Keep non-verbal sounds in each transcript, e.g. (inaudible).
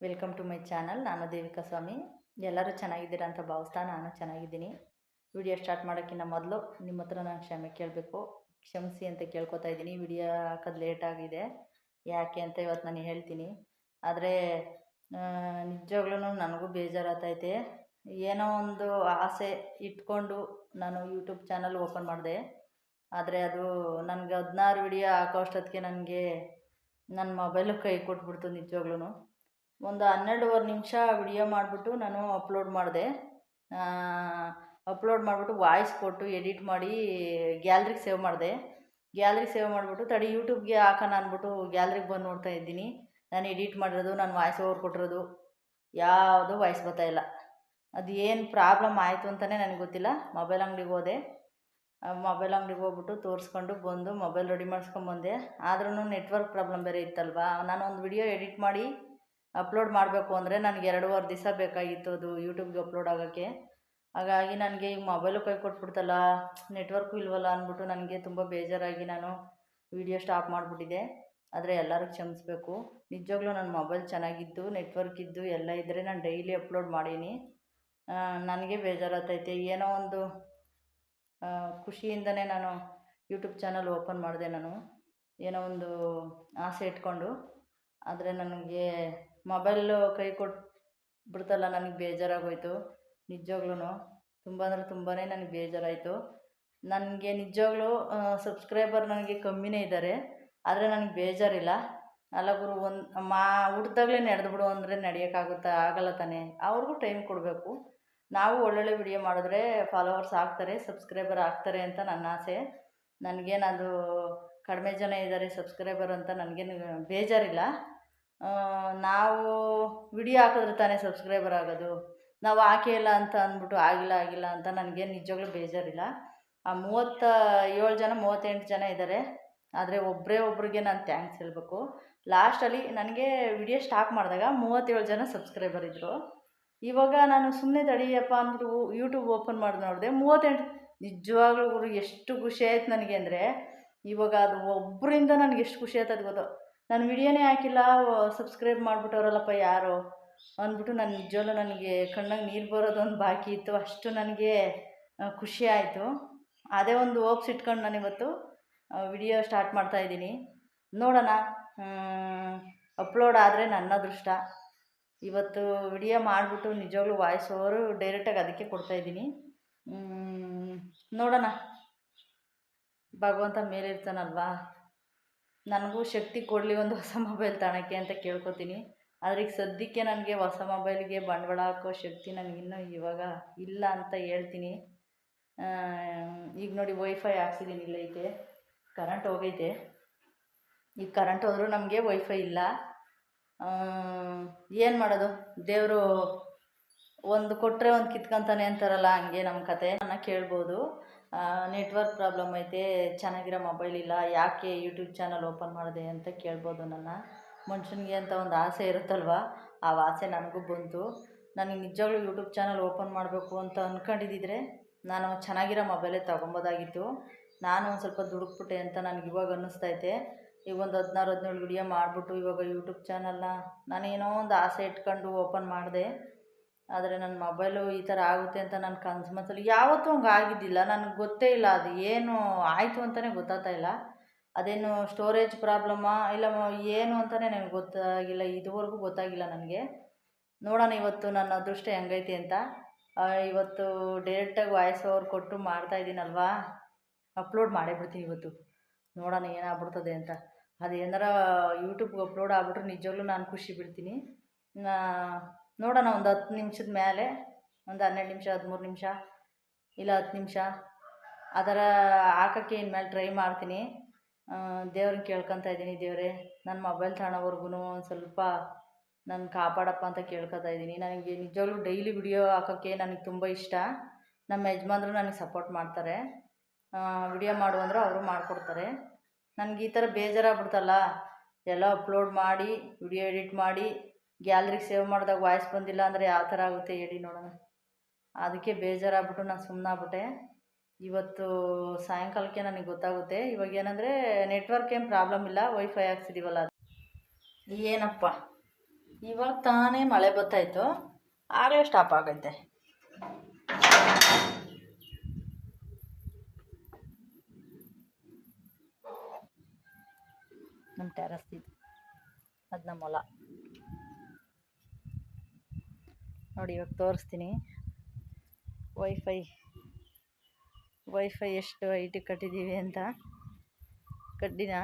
Welcome to my channel ನಾನು ದೇವಿಕಾ ಸ್ವಾಮಿ. ಎಲ್ಲರೂ ಚೆನ್ನಾಗಿದ್ದೀರಾ ಅಂತ ಭಾವಿಸ್ತಾ ನಾನು ಚೆನ್ನಾಗಿದ್ದೀನಿ. ವಿಡಿಯೋ ಸ್ಟಾರ್ಟ್ ಮಾಡೋಕ್ಕಿಂತ ಮೊದಲು ನಿಮ್ಮ ಹತ್ರ ನಾನು ಕ್ಷಮೆ ಕೇಳಬೇಕು. ಕ್ಷಮಿಸಿ ಅಂತ ಕೇಳ್ಕೊತಾ ಇದ್ದೀನಿ. ವಿಡಿಯೋ ಹಾಕೋದು ಲೇಟ್ ಆಗಿದೆ. ಯಾಕೆ ಅಂತ ಇವತ್ತು ನಾನು ಹೇಳ್ತೀನಿ. ಆದರೆ ನಿಜವಾಗ್ಲೂ ನನಗೂ ಬೇಜಾರಾಗ್ತೈತೆ. ಏನೋ ಒಂದು ಆಸೆ ಇಟ್ಕೊಂಡು ನಾನು ಯೂಟ್ಯೂಬ್ ಚಾನಲ್ ಓಪನ್ ಮಾಡಿದೆ. ಆದರೆ ಅದು ನನಗೆ ಹದಿನಾರು ವಿಡಿಯೋ ಹಾಕೋ ಅಷ್ಟೊತ್ತಿಗೆ ನನಗೆ ನನ್ನ ಮೊಬೈಲು ಕೈ ಕೊಟ್ಬಿಡ್ತು ನಿಜವಾಗ್ಲೂ ಒಂದು ಹನ್ನೆರಡುವರೆ ನಿಮಿಷ ವಿಡಿಯೋ ಮಾಡಿಬಿಟ್ಟು ನಾನು ಅಪ್ಲೋಡ್ ಮಾಡಿದೆ. ಅಪ್ಲೋಡ್ ಮಾಡಿಬಿಟ್ಟು ವಾಯ್ಸ್ ಕೊಟ್ಟು ಎಡಿಟ್ ಮಾಡಿ ಗ್ಯಾಲ್ರಿಗೆ ಸೇವ್ ಮಾಡಿದೆ. ಗ್ಯಾಲ್ರಿಗೆ ಸೇವ್ ಮಾಡಿಬಿಟ್ಟು ತಡಿ ಯೂಟ್ಯೂಬ್ಗೆ ಹಾಕೋಣ ಅಂದ್ಬಿಟ್ಟು ಗ್ಯಾಲ್ರಿಗೆ ಬಂದು ನೋಡ್ತಾ ಇದ್ದೀನಿ. ನಾನು ಎಡಿಟ್ ಮಾಡಿರೋದು, ನಾನು ವಾಯ್ಸ್ ಓವರ್ ಕೊಟ್ಟಿರೋದು, ಯಾವುದೂ ವಾಯ್ಸ್ ಬರ್ತಾಯಿಲ್ಲ ಅದು ಏನು ಪ್ರಾಬ್ಲಮ್ ಆಯಿತು ಅಂತಲೇ ನನಗೆ ಗೊತ್ತಿಲ್ಲ. ಮೊಬೈಲ್ ಅಂಗಡಿಗೆ ಹೋದೆ. ಮೊಬೈಲ್ ಅಂಗಡಿಗೆ ಹೋಗ್ಬಿಟ್ಟು ತೋರಿಸ್ಕೊಂಡು ಬಂದು ಮೊಬೈಲ್ ರೆಡಿ ಮಾಡಿಸ್ಕೊಂಬಂದೆ. ಆದ್ರೂ ನೆಟ್ವರ್ಕ್ ಪ್ರಾಬ್ಲಮ್ ಬೇರೆ ಇತ್ತಲ್ವಾ? ನಾನು ಒಂದು ವಿಡಿಯೋ ಎಡಿಟ್ ಮಾಡಿ ಅಪ್ಲೋಡ್ ಮಾಡಬೇಕು ಅಂದರೆ ನನಗೆ ಎರಡೂವರೆ ದಿವಸ ಬೇಕಾಗಿತ್ತು ಅದು ಯೂಟ್ಯೂಬ್ಗೆ ಅಪ್ಲೋಡ್ ಆಗೋಕ್ಕೆ. ಹಾಗಾಗಿ ನನಗೆ ಈಗ ಮೊಬೈಲು ಕೈ ಕೊಟ್ಬಿಡ್ತಲ್ಲ ನೆಟ್ವರ್ಕು ಇಲ್ವಲ್ಲ ಅಂದ್ಬಿಟ್ಟು ನನಗೆ ತುಂಬ ಬೇಜಾರಾಗಿ ನಾನು ವಿಡಿಯೋ ಸ್ಟಾಪ್ ಮಾಡಿಬಿಟ್ಟಿದೆ. ಆದರೆ ಎಲ್ಲರೂ ಕ್ಷಮಿಸ್ಬೇಕು. ನಿಜವಾಗ್ಲೂ ನನ್ನ ಮೊಬೈಲ್ ಚೆನ್ನಾಗಿದ್ದು ನೆಟ್ವರ್ಕ್ ಇದ್ದು ಎಲ್ಲ ಇದ್ದರೆ ನಾನು ಡೈಲಿ ಅಪ್ಲೋಡ್ ಮಾಡೀನಿ. ನನಗೆ ಬೇಜಾರಾಗ್ತೈತೆ. ಏನೋ ಒಂದು ಖುಷಿಯಿಂದನೇ ನಾನು ಯೂಟ್ಯೂಬ್ ಚಾನಲ್ ಓಪನ್ ಮಾಡಿದೆ ನಾನು. ಏನೋ ಒಂದು ಆಸೆ ಇಟ್ಕೊಂಡು. ಆದರೆ ನನಗೆ ಮೊಬೈಲು ಕೈ ಕೊಟ್ಟು ಬಿಡ್ತಲ್ಲ ನನಗೆ ಬೇಜಾರಾಗೋಯಿತು ನಿಜವಾಗ್ಲೂ ತುಂಬ ಅಂದರೆ ತುಂಬಾ ನನಗೆ ಬೇಜಾರಾಯಿತು. ನನಗೆ ನಿಜವಾಗ್ಲೂ ಸಬ್ಸ್ಕ್ರೈಬರ್ ನನಗೆ ಕಮ್ಮಿನೇ ಇದ್ದಾರೆ ಆದರೆ ನನಗೆ ಬೇಜಾರಿಲ್ಲ. ಅಲ್ಲ ಗುರು, ಒಂದು, ಮಾ, ಹುಟ್ದಾಗಲೇ ನಡೆದು ಬಿಡು ಅಂದರೆ ನಡೆಯೋಕ್ಕಾಗುತ್ತಾ? ಆಗಲ್ಲ ತಾನೇ. ಅವ್ರಿಗೂ ಟೈಮ್ ಕೊಡಬೇಕು. ನಾವು ಒಳ್ಳೊಳ್ಳೆ ವಿಡಿಯೋ ಮಾಡಿದ್ರೆ ಫಾಲೋವರ್ಸ್ ಆಗ್ತಾರೆ ಸಬ್ಸ್ಕ್ರೈಬರ್ ಆಗ್ತಾರೆ ಅಂತ ನನ್ನ ಆಸೆ. ನನಗೇನದು ಕಡಿಮೆ ಜನ ಇದ್ದಾರೆ ಸಬ್ಸ್ಕ್ರೈಬರ್ ಅಂತ ನನಗೇನು ಬೇಜಾರಿಲ್ಲ. ನಾವು ವಿಡಿಯೋ ಹಾಕಿದ್ರೆ ತಾನೇ ಸಬ್ಸ್ಕ್ರೈಬರ್ ಆಗೋದು. ನಾವು ಹಾಕೇ ಇಲ್ಲ ಅಂತ ಅಂದ್ಬಿಟ್ಟು ಆಗಿಲ್ಲ ಆಗಿಲ್ಲ ಅಂತ ನನಗೇನು ನಿಜವಾಗ್ಲೂ ಬೇಜಾರಿಲ್ಲ. ಆ ಮೂವತ್ತ ಏಳು ಜನ, ಮೂವತ್ತೆಂಟು ಜನ ಇದ್ದಾರೆ ಆದರೆ ಒಬ್ಬರೇ ಒಬ್ರಿಗೆ ನಾನು ಥ್ಯಾಂಕ್ಸ್ ಹೇಳಬೇಕು. ಲಾಸ್ಟಲ್ಲಿ ನನಗೆ ವಿಡಿಯೋ ಸ್ಟಾಕ್ ಮಾಡಿದಾಗ ಮೂವತ್ತೇಳು ಜನ ಸಬ್ಸ್ಕ್ರೈಬರ್ ಇದ್ದರು ಇವಾಗ ನಾನು ಸುಮ್ಮನೆ ತಡಿಯಪ್ಪ ಅಂದ್ಬಿಟ್ಟು ಯೂಟ್ಯೂಬ್ ಓಪನ್ ಮಾಡಿ ನೋಡಿದೆ ಮೂವತ್ತೆಂಟು. ನಿಜವಾಗ್ಲೂ ಎಷ್ಟು ಖುಷಿ ಆಯ್ತು ನನಗೆ ಅಂದರೆ ಇವಾಗ ಅದು ಒಬ್ಬರಿಂದ ನನಗೆ ಎಷ್ಟು ಖುಷಿ ಆಯ್ತದ ಗೊತ್ತು. ನಾನು ವಿಡಿಯೋನೇ ಹಾಕಿಲ್ಲ ಸಬ್ಸ್ಕ್ರೈಬ್ ಮಾಡಿಬಿಟ್ಟವ್ರಲ್ಲಪ್ಪ ಯಾರು? ಅಂದ್ಬಿಟ್ಟು ನಾನು ನಿಜವಲ್ಲೂ ನನಗೆ ಕಣ್ಣಾಗ ನೀರು ಬರೋದೊಂದು ಬಾಕಿ ಇತ್ತು, ಅಷ್ಟು ನನಗೆ ಖುಷಿ ಆಯಿತು. ಅದೇ ಒಂದು ಹೋಪ್ಸ್ ಇಟ್ಕೊಂಡು ನಾನು ಇವತ್ತು ವಿಡಿಯೋ ಸ್ಟಾರ್ಟ್ ಮಾಡ್ತಾ ಇದ್ದೀನಿ. ನೋಡೋಣ ಅಪ್ಲೋಡ್ ಆದರೆ ನನ್ನ ಅದೃಷ್ಟ. ಇವತ್ತು ವಿಡಿಯೋ ಮಾಡಿಬಿಟ್ಟು ನಿಜವಾಗ್ಲೂ ವಾಯ್ಸ್ ಓವರು ಡೈರೆಕ್ಟಾಗಿ ಅದಕ್ಕೆ ಕೊಡ್ತಾಯಿದ್ದೀನಿ ನೋಡೋಣ. ಭಗವಂತ ಮೇಲಿರ್ತಾನಲ್ವಾ? ನನಗೂ ಶಕ್ತಿ ಕೊಡಲಿ ಒಂದು ಹೊಸ ಮೊಬೈಲ್ ತಗೊಳಕ್ಕೆ ಅಂತ ಕೇಳ್ಕೊತೀನಿ. ಆದರೆ ಈಗ ಸದ್ಯಕ್ಕೆ ನನಗೆ ಹೊಸ ಮೊಬೈಲ್ಗೆ ಬಂಡವಾಳ ಹಾಕೋ ಶಕ್ತಿ ನನಗಿನ್ನೂ ಇವಾಗ ಇಲ್ಲ ಅಂತ ಹೇಳ್ತೀನಿ. ಈಗ ನೋಡಿ ವೈಫೈ ಹಾಕ್ಸಿದ್ದೀನಿ ಇಲ್ಲೈತೆ ಕರೆಂಟ್ ಹೋಗೈತೆ. ಈಗ ಕರೆಂಟ್ ಹೋದರೂ ನಮಗೆ ವೈಫೈ ಇಲ್ಲ. ಏನು ಮಾಡೋದು? ದೇವರು ಒಂದು ಕೊಟ್ಟರೆ ಒಂದು ಕಿತ್ಕೊಂತಾನೆ ಅಂತಾರಲ್ಲ, ಹಂಗೆ ನಮ್ಮ ಕತೆ. ನಾನು ಕೇಳ್ಬೋದು. ನೆಟ್ವರ್ಕ್ ಪ್ರಾಬ್ಲಮ್ ಐತೆ, ಚೆನ್ನಾಗಿರೋ ಮೊಬೈಲ್ ಇಲ್ಲ, ಯಾಕೆ ಯೂಟ್ಯೂಬ್ ಚಾನಲ್ ಓಪನ್ ಮಾಡಿದೆ ಅಂತ ಕೇಳ್ಬೋದು ನನ್ನ. ಮನುಷ್ಯನಿಗೆ ಅಂತ ಒಂದು ಆಸೆ ಇರುತ್ತಲ್ವ? ಆ ಆಸೆ ನನಗೂ ಬಂತು. ನನಗೆ ನಿಜವಾಗ್ಲೂ ಯೂಟ್ಯೂಬ್ ಚಾನಲ್ ಓಪನ್ ಮಾಡಬೇಕು ಅಂತ ಅಂದ್ಕೊಂಡಿದ್ದಿದ್ರೆ ನಾನು ಚೆನ್ನಾಗಿರೋ ಮೊಬೈಲೇ ತೊಗೊಬೋದಾಗಿತ್ತು. ನಾನು ಒಂದು ಸ್ವಲ್ಪ ದುಡುಕ್ಬಿಟ್ಟೆ ಅಂತ ನನಗೆ ಇವಾಗ ಅನ್ನಿಸ್ತೈತೆ ಈಗ ಒಂದು ಹದಿನಾರು, ಹದಿನೇಳು ವಿಡಿಯೋ ಮಾಡಿಬಿಟ್ಟು ಇವಾಗ ಯೂಟ್ಯೂಬ್ ಚಾನಲ್ನ ನಾನೇನೋ ಒಂದು ಆಸೆ ಇಟ್ಕೊಂಡು ಓಪನ್ ಮಾಡಿದೆ. ಆದರೆ ನನ್ನ ಮೊಬೈಲು ಈ ಥರ ಆಗುತ್ತೆ ಅಂತ ನನ್ನ ಕನ್ಸು ಮನಸ್ಸಲ್ಲಿ ಯಾವತ್ತೂ ಹಂಗೆ ಆಗಿದ್ದಿಲ್ಲ. ನನಗೆ ಗೊತ್ತೇ ಇಲ್ಲ ಅದು ಏನು ಆಯಿತು ಅಂತಲೇ ಗೊತ್ತಾಗ್ತಾ ಇಲ್ಲ. ಅದೇನು ಸ್ಟೋರೇಜ್ ಪ್ರಾಬ್ಲಮ್ಮಾ ಇಲ್ಲ, ಏನು ಅಂತಲೇ ನನಗೆ ಗೊತ್ತಾಗಿಲ್ಲ. ಇದುವರೆಗೂ ಗೊತ್ತಾಗಿಲ್ಲ ನನಗೆ. ನೋಡೋಣ ಇವತ್ತು ನನ್ನ ಅದೃಷ್ಟ ಹೆಂಗೈತಿ ಅಂತ. ಇವತ್ತು ಡೈರೆಕ್ಟಾಗಿ ವಾಯ್ಸ್ ಓವರ್ ಕೊಟ್ಟು ಮಾಡ್ತಾಯಿದ್ದೀನಲ್ವಾ ಅಪ್ಲೋಡ್ ಮಾಡೇ ಬಿಡ್ತೀನಿ ಇವತ್ತು. ನೋಡೋಣ ಏನಾಗ್ಬಿಡ್ತದೆ ಅಂತ. ಅದು ಏನಾರ ಯೂಟ್ಯೂಬ್ಗೆ ಅಪ್ಲೋಡ್ ಆಗ್ಬಿಟ್ರೆ ನಿಜವಾಗ್ಲೂ ನಾನು ಖುಷಿ ಬಿಡ್ತೀನಿ ನೋಡೋಣ ಒಂದು ಹತ್ತು ನಿಮಿಷದ ಮೇಲೆ, ಒಂದು ಹನ್ನೆರಡು ನಿಮಿಷ, ಹದಿಮೂರು ನಿಮಿಷ, ಇಲ್ಲ ಹತ್ತು ನಿಮಿಷ. ಆ ಥರ ಹಾಕೋಕ್ಕೆ ಇನ್ಮೇಲೆ ಟ್ರೈ ಮಾಡ್ತೀನಿ. ದೇವ್ರನ್ನ ಕೇಳ್ಕೊತಾ ಇದ್ದೀನಿ ದೇವರೇ, ನನ್ನ ಮೊಬೈಲ್ ತಗೊಳೋವರೆಗೂ ಒಂದು ಸ್ವಲ್ಪ ನನ್ನ ಕಾಪಾಡಪ್ಪ ಅಂತ ಕೇಳ್ಕೊತಾ ಇದ್ದೀನಿ. ನನಗೆ ನಿಜವಾಗ್ಲೂ ಡೈಲಿ ವಿಡಿಯೋ ಹಾಕೋಕ್ಕೆ ನನಗೆ ತುಂಬ ಇಷ್ಟ. ನಮ್ಮ ಯಜಮಾನ್ರು ನನಗೆ ಸಪೋರ್ಟ್ ಮಾಡ್ತಾರೆ. ವಿಡಿಯೋ ಮಾಡು ಅಂದ್ರೆ ಅವರು ಮಾಡಿಕೊಡ್ತಾರೆ. ನನಗೆ ಈ ಥರ ಬೇಜಾರಾಗ್ಬಿಡ್ತಲ್ಲ, ಎಲ್ಲ ಅಪ್ಲೋಡ್ ಮಾಡಿ ವಿಡಿಯೋ ಎಡಿಟ್ ಮಾಡಿ ಗ್ಯಾಲ್ರಿಗೆ ಸೇವ್ ಮಾಡಿದಾಗ ವಾಯ್ಸ್ ಬಂದಿಲ್ಲ ಅಂದರೆ ಯಾವ ಥರ ಆಗುತ್ತೆ ಹೇಳಿ ನೋಡೋಣ. ಅದಕ್ಕೆ ಬೇಜಾರಾಗ್ಬಿಟ್ಟು ನಾನು ಸುಮ್ಮನಾಗ್ಬಿಟ್ಟೆ ಇವತ್ತು ಸಾಯಂಕಾಲಕ್ಕೆ ನನಗೆ ಗೊತ್ತಾಗುತ್ತೆ. ಇವಾಗ ಏನಂದರೆ ನೆಟ್ವರ್ಕ್ ಏನು ಪ್ರಾಬ್ಲಮ್ ಇಲ್ಲ, ವೈಫೈ ಹಾಕ್ಸಿದ್ದೀವಲ್ಲ ಅದು. ಏನಪ್ಪ? ಇವಾಗ ತಾನೇ ಮಳೆ ಬತ್ತಾಯಿತು ಆಗಲೇ ಸ್ಟಾಪ್ ಆಗೈತೆ. ನಮ್ಮ ಟೆರಸ್ ಇದು. ಅದು ನಮ್ಮ ಹೊಲ ನೋಡಿ, ಇವಾಗ ತೋರಿಸ್ತೀನಿ. ವೈಫೈ ವೈಫೈ ಎಷ್ಟು ಐಟಿಗೆ ಕಟ್ಟಿದ್ದೀವಿ ಅಂತ. ಕಡ್ಡಿನ.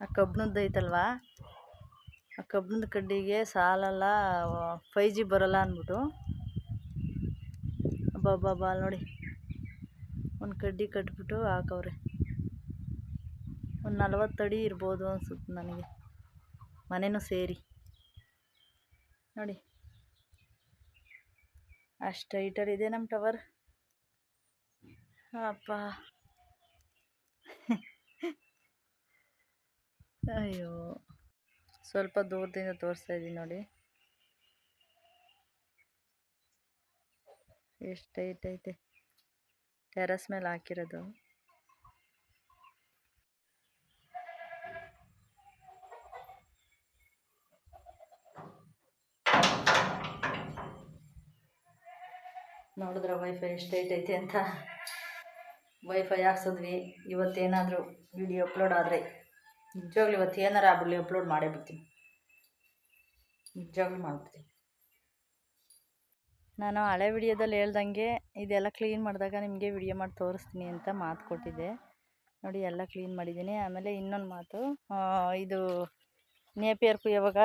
ಆ ಕಬ್ಬಿಣದ್ದು ಐತಲ್ವಾ? ಆ ಕಬ್ಬಿಣದ ಕಡ್ಡಿಗೆ ಸಾಲಲ್ಲ ಫೈ ಜಿ ಬರೋಲ್ಲ ಅಂದ್ಬಿಟ್ಟು. ಬಾಬಾ ನೋಡಿ. ಒಂದು ಕಡ್ಡಿ ಕಟ್ಬಿಟ್ಟು ಹಾಕವ್ರೆ. ಒಂದು ನಲ್ವತ್ತು ಅಡಿ ಇರ್ಬೋದು ಅನ್ಸುತ್ತೆ ನನಗೆ. ಮನೆಯೂ ಸೇರಿ. ನೋಡಿ. ಅಷ್ಟು ಇದೆ ನಮ್ಮ ಟವರ್. ಅಪ್ಪ. ಅಯ್ಯೋ. ಸ್ವಲ್ಪ ದೂರದಿಂದ ತೋರಿಸ್ತಾ ಇದ್ದೀನಿ ನೋಡಿ. ಎಷ್ಟು ಐತೆ. ಟೆರಸ್ ಮೇಲೆ ಹಾಕಿರೋದು. ನೋಡಿದ್ರೆ ವೈಫೈ ಎಷ್ಟು ಹೈಟ್ ಐತೆ ಅಂತ. ವೈಫೈ ಹಾಕ್ಸಿದ್ವಿ. ಇವತ್ತೇನಾದರೂ ವಿಡಿಯೋ ಅಪ್ಲೋಡ್ ಆದರೆ ನಿಜವಾಗ್ಲೂ ಇವತ್ತು ಏನಾರು ಅಪ್ಲೋಡ್ ಮಾಡೇ ಬಿಡ್ತೀನಿ. ನಿಜವಾಗ್ಲೂ ಮಾಡ್ಬಿಡ್ತೀನಿ. ನಾನು ಹಳೆ ವಿಡಿಯೋದಲ್ಲಿ ಹೇಳ್ದಂಗೆ ಇದೆಲ್ಲ ಕ್ಲೀನ್ ಮಾಡಿದಾಗ ನಿಮಗೆ ವಿಡಿಯೋ ಮಾಡಿ ತೋರಿಸ್ತೀನಿ ಅಂತ ಮಾತು ಕೊಟ್ಟಿದ್ದೆ. ನೋಡಿ, ಎಲ್ಲ ಕ್ಲೀನ್ ಮಾಡಿದ್ದೀನಿ. ಆಮೇಲೆ ಇನ್ನೊಂದು ಮಾತು ಇದು ನೇಪಿಯರ್ ಯಾವಾಗ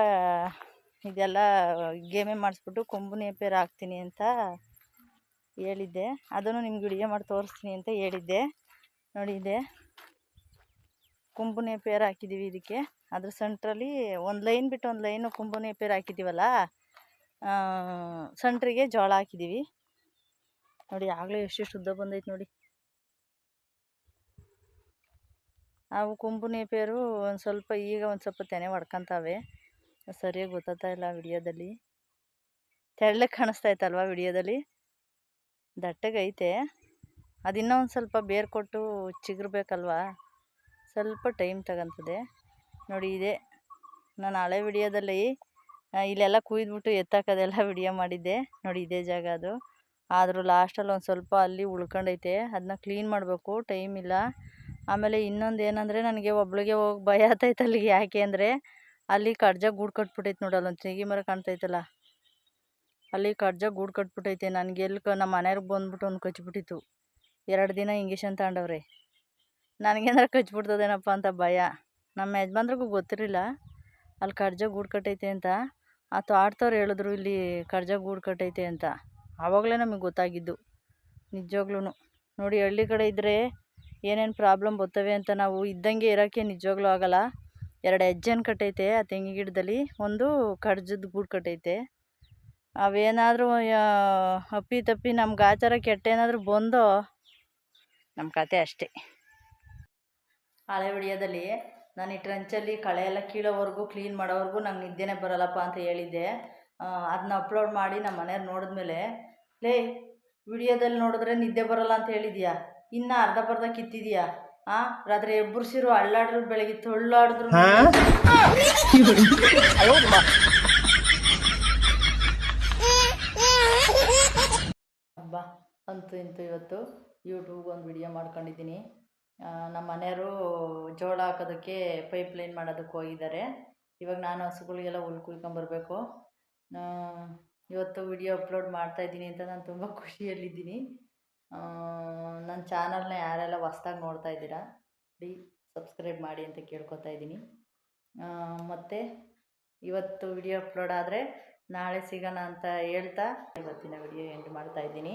ಇದೆಲ್ಲ ಗೇಮೆ ಮಾಡಿಸ್ಬಿಟ್ಟು ಕೊಂಬು ನೇಪಿಯರ್ ಹಾಕ್ತೀನಿ ಅಂತ ಹೇಳಿದ್ದೆ. ಅದನ್ನು ನಿಮ್ಗೆ ವಿಡಿಯೋ ಮಾಡಿ ತೋರಿಸ್ತೀನಿ ಅಂತ ಹೇಳಿದ್ದೆ. ನೋಡಿ, ಇದೆ. ಕುಂಬು ನೇಪಿಯರ್ ಹಾಕಿದ್ದೀವಿ ಇದಕ್ಕೆ. ಅದ್ರ ಸೆಂಟ್ರಲ್ಲಿ ಒಂದು ಲೈನ್ ಬಿಟ್ಟು ಒಂದು ಲೈನು ಕುಂಬು ನೇಪಿಯರ್ ಹಾಕಿದ್ದೀವಲ್ಲ? ಸೆಂಟ್ರಿಗೆ ಜೋಳ ಹಾಕಿದ್ದೀವಿ ನೋಡಿ, ಆಗಲೇ ಎಷ್ಟು ಉದ್ದ ಬಂದೈತೆ ನೋಡಿ. ಅವು ಕುಂಬು ಪೇರು ಒಂದು ಸ್ವಲ್ಪ ಈಗ ಒಂದು ಸ್ವಲ್ಪ ತೆನೆ ಹೊಡ್ಕೊತಾವೆ ಸರಿಯಾಗಿ ಗೊತ್ತಾಗ್ತಾ ಇಲ್ಲ ವಿಡಿಯೋದಲ್ಲಿ. ತೆಳ್ಳಗೆ ಕಾಣಿಸ್ತಾ ಇತ್ತಲ್ವ ವಿಡಿಯೋದಲ್ಲಿ? ದಟ್ಟಗೈತೆ. ಅದಿನ್ನೂ ಒಂದು ಸ್ವಲ್ಪ ಬೇರು ಕೊಟ್ಟು ಚಿಗುರ್ಬೇಕಲ್ವಾ? ಸ್ವಲ್ಪ ಟೈಮ್ ತಗೊಂತದೆ. ನೋಡಿ, ಇದೆ. ನಾನು ಹಳೆ ವಿಡಿಯೋದಲ್ಲಿ ಇಲ್ಲೆಲ್ಲ ಕುಯ್ದುಬಿಟ್ಟು ಎತ್ತಾಕೋದೆಲ್ಲ ವಿಡಿಯೋ (laughs) ಮಾಡಿದ್ದೆ. ನೋಡಿ ಇದೇ ಜಾಗ ಅದು. ಆದರೂ ಲಾಸ್ಟಲ್ಲಿ ಒಂದು ಸ್ವಲ್ಪ ಅಲ್ಲಿ ಉಳ್ಕೊಂಡೈತೆ. ಅದನ್ನ ಕ್ಲೀನ್ ಮಾಡಬೇಕು ಟೈಮ್ ಇಲ್ಲ. ಆಮೇಲೆ ಇನ್ನೊಂದು ಏನಂದರೆ ನನಗೆ ಒಬ್ಳಿಗೆ ಹೋಗಿ ಭಯ ಆತೈತೆ ಅಲ್ಲಿಗೆ ಯಾಕೆ ಅಂದರೆ, ಅಲ್ಲಿ ಕಡ್ಜ ಗೂಡು ಕಟ್ಬಿಟ್ಟೈತೆ ನೋಡಿ ಒಂದು ತೆಗಿ ಮರ ಕಾಣ್ತೈತಲ್ಲ. ಅಲ್ಲಿ ಕಡ್ಜ ಗೂಡು ಕಟ್ಬಿಟ್ಟೈತೆ. ನನಗೆ ಎಲ್ಲಿ ನಮ್ಮ ಮನೆಯವ್ರಿಗೆ ಬಂದ್ಬಿಟ್ಟು ಒಂದು ಕಚ್ಬಿಟ್ಟಿತ್ತು. ಎರಡು ದಿನ ಇಂಗೇಷನ್ ತಗೊಂಡವ್ರೆ. ನನಗೇನಾರ ಕಚ್ಬಿಡ್ತದೇನಪ್ಪ ಅಂತ ಭಯ. ನಮ್ಮ ಯಜಮಾನ್ರಿಗೂ ಗೊತ್ತಿರಲಿಲ್ಲ. ಅಲ್ಲಿ ಕಡ್ಜ ಗೂಡು ಕಟ್ಟೈತೆ ಅಂತ. ಆ ತೋಟದವ್ರು ಹೇಳಿದ್ರು, ಇಲ್ಲಿ ಕರ್ಜ ಗೂಡು ಕಟ್ಟೈತೆ ಅಂತ. ಆವಾಗಲೇ ನಮಗೆ ಗೊತ್ತಾಗಿದ್ದು ನಿಜವಾಗ್ಲೂ ನೋಡಿ, ಹಳ್ಳಿ ಕಡೆ ಇದ್ದರೆ ಏನೇನು ಪ್ರಾಬ್ಲಮ್ ಬರ್ತವೆ ಅಂತ ನಾವು ಇದ್ದಂಗೆ ಇರೋಕ್ಕೆ ನಿಜವಾಗ್ಲೂ ಆಗಲ್ಲ. ಎರಡು ಹೆಜ್ಜೆನ ಕಟ್ಟೈತೆ ಆ ತೆಂಗಿನ ಗಿಡದಲ್ಲಿ, ಒಂದು ಕಡ್ಜದ ಗೂಡು ಕಟ್ಟೈತೆ ಅವೇನಾದರೂ ಅಪ್ಪಿ ತಪ್ಪಿ ನಮ್ಗೆ ಆಚಾರ ಕೆಟ್ಟೇನಾದರೂ ಬಂದೋ ನಮ್ಮ ಕತೆ ಅಷ್ಟೇ. ಹಳೆ ವಿಡಿಯೋದಲ್ಲಿ ನಾನು ಈ ಟ್ರಂಚಲ್ಲಿ ಕಳೆ ಎಲ್ಲ ಕೀಳೋವರೆಗೂ ಕ್ಲೀನ್ ಮಾಡೋವರೆಗೂ ನಂಗೆ ನಿದ್ದೆನೇ ಬರಲ್ಲಪ್ಪ ಅಂತ ಹೇಳಿದ್ದೆ. ಅದನ್ನ ಅಪ್ಲೋಡ್ ಮಾಡಿ ನಮ್ಮ ಮನೆಯವ್ರು ನೋಡಿದ್ಮೇಲೆ ಲೇ ವಿಡಿಯೋದಲ್ಲಿ ನೋಡಿದ್ರೆ ನಿದ್ದೆ ಬರಲ್ಲ ಅಂತ ಹೇಳಿದ್ಯಾ? ಇನ್ನು ಅರ್ಧ ಬರ್ಧ ಕಿತ್ತಿದ್ಯಾ? ಹಾಂ ರಾತ್ರಿ ಎಬ್ಬರ್ಸಿರು ಅಳ್ಳಾಡ್ರು ಬೆಳಗ್ಗೆ ತೊಳ್ಳಾಡಿದ್ರು ಹಬ್ಬ ಅಂತೂ ಇಂತೂ ಇವತ್ತು ಯೂಟ್ಯೂಬ್ಗೆ ಒಂದು ವಿಡಿಯೋ ಮಾಡ್ಕೊಂಡಿದ್ದೀನಿ. ನಮ್ಮ ಮನೆಯವರು ಜೋಳ ಹಾಕೋದಕ್ಕೆ ಪೈಪ್ ಲೈನ್ ಮಾಡೋದಕ್ಕೆ ಹೋಗಿದ್ದಾರೆ. ಇವಾಗ ನಾನು ಹಸುಗಳಿಗೆಲ್ಲ ಹುಲ್ ಕುಯ್ಕೊಂಬರ್ಬೇಕು ಇವತ್ತು ವಿಡಿಯೋ ಅಪ್ಲೋಡ್ ಮಾಡ್ತಾಯಿದ್ದೀನಿ ಅಂತ ನಾನು ತುಂಬ (laughs) ಖುಷಿಯಲ್ಲಿದ್ದೀನಿ. ನನ್ನ ಚಾನಲ್ನ ಯಾರೆಲ್ಲ ಹೊಸ್ದಾಗಿ ನೋಡ್ತಾ ಇದ್ದೀರಾ ಪ್ಲೀಸ್ ಸಬ್ಸ್ಕ್ರೈಬ್ ಮಾಡಿ ಅಂತ ಕೇಳ್ಕೊತಾ ಇದ್ದೀನಿ. ಮತ್ತು ಇವತ್ತು ವಿಡಿಯೋ ಅಪ್ಲೋಡ್ ಆದರೆ ನಾಳೆ ಸಿಗೋಣ ಅಂತ ಹೇಳ್ತಾ ಇವತ್ತಿನ ವಿಡಿಯೋ ಎಂಡ್ ಮಾಡ್ತಾ ಇದ್ದೀನಿ.